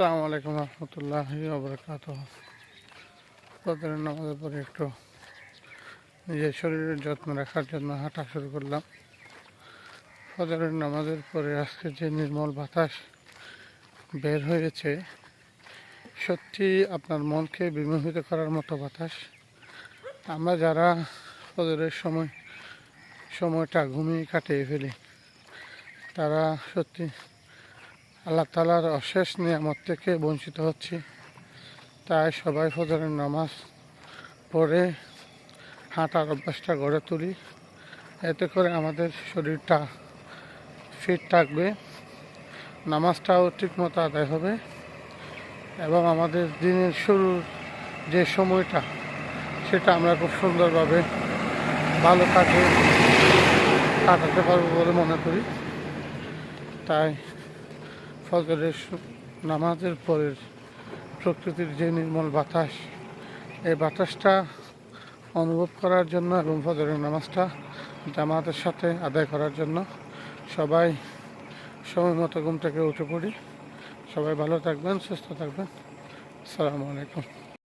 আসসালামু আলাইকুম রহমতুল্লাহ ওবরাকাত প্রতিদিন নামাজের পরে একটু নিজের শরীরের যত্ন রাখার জন্য হাঁটা শুরু করলাম। ফজরের নামাজের পরে আজকে যে নির্মল বাতাস বের হয়েছে, সত্যি আপনার মনকে বিমোহিত করার মতো বাতাস। আমরা যারা ফজরের সময়, সময়টা ঘুমিয়ে কাটিয়ে ফেলি, তারা সত্যি আল্লাহ তালার অশেষ নিয়ামত থেকে বঞ্চিত হচ্ছি। তাই সবাই ফজরের নামাজ পড়ে হাঁটার অভ্যাসটা গড়ে তুলি। এতে করে আমাদের শরীরটা ফিট থাকবে, নামাজটাও ঠিকমতো আদায় হবে এবং আমাদের দিনের শুরুর যে সময়টা, সেটা আমরা খুব সুন্দরভাবে ভালো কাজে কাটাতে পারব বলে মনে করি। তাই ফজরের নামাজের পরের প্রকৃতির যে নির্মল বাতাস, এই বাতাসটা অনুভব করার জন্য এবং ফজরের নামাজটা জামাতের সাথে আদায় করার জন্য সবাই সময় মতো ঘুম থেকে উঠে পড়ি। সবাই ভালো থাকবেন, সুস্থ থাকবেন। আসসালামু আলাইকুম।